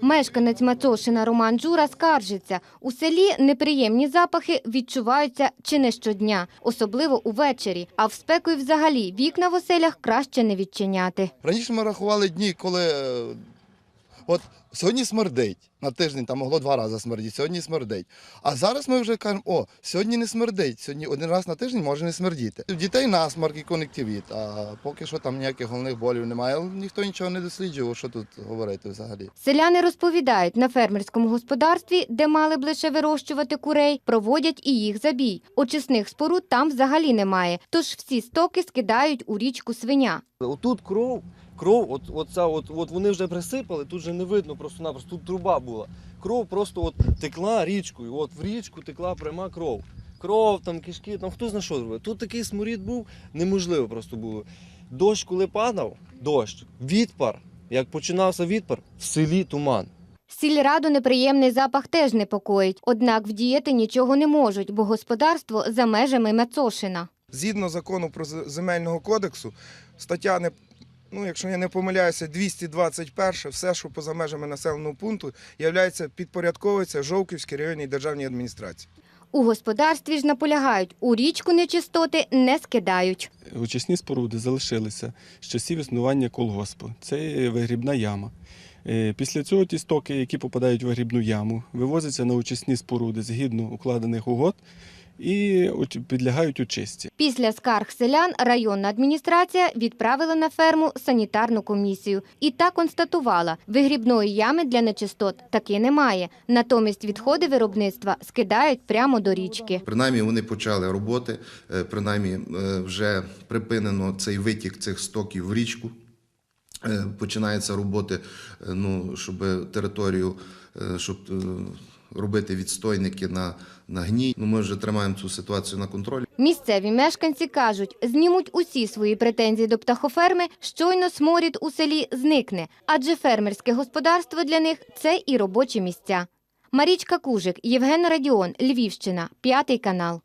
Мешканець Мацошина Роман Джура скаржиться. У селі неприємні запахи відчуваються чи не щодня, особливо увечері. А в спеку і взагалі вікна в оселях краще не відчиняти. Раніше ми рахували дні, коли е, от сьогодні смердить. На тиждень там могло два рази смердіти, сьогодні смердить. А зараз ми вже кажемо, о, сьогодні не смердить, сьогодні один раз на тиждень може не смердіти. У дітей насморк і кон'юнктивіт, а поки що там ніяких головних болів немає. Ніхто нічого не досліджував, що тут говорити взагалі. Селяни розповідають, на фермерському господарстві, де мали б лише вирощувати курей, проводять і їх забій. Очисних споруд там взагалі немає, тож всі стоки скидають у річку свиня. Отут кров, кров, от, от, от, от вони вже присипали, тут вже не видно просто-напросто, тут труба була. Кров просто от текла річкою, от в річку текла пряма кров. Кров, там кишки, там хто зна що робить. Тут такий сморід був, неможливо просто було. Дощ, коли падав, дощ, відпар. Як починався відпар, в селі туман. Сільраду неприємний запах теж непокоїть, однак вдіяти нічого не можуть, бо господарство за межами Мацошина. Згідно закону про земельного кодексу, стаття не. Ну, якщо я не помиляюся, 221, все, що поза межами населеного пункту, є підпорядковується Жовківській районній державній адміністрації. У господарстві ж наполягають, у річку нечистоти не скидають. очисні споруди залишилися з часів існування колгоспу. Це вигрібна яма. Е, Після цього ті стоки, які попадають в вигрібну яму, вивозяться на очисні споруди згідно укладених угод і підлягають очистці. Після скарг селян районна адміністрація відправила на ферму санітарну комісію і та констатувала, вигрібної ями для нечистот таки немає. Натомість відходи виробництва скидають прямо до річки. Принаймні вони почали роботи, е, принаймні е, вже припинено цей витік цих стоків в річку. Е, Починаються роботи, е, ну, щоб територію, е, щоб робити відстойники на, на гній. Ну, ми вже тримаємо цю ситуацію на контролі. Місцеві мешканці кажуть, знімуть усі свої претензії до птахоферми, щойно сморід у селі зникне, адже фермерське господарство для них це і робочі місця. Марічка Кужик, Євген Радіон, Львівщина, п'ятий канал.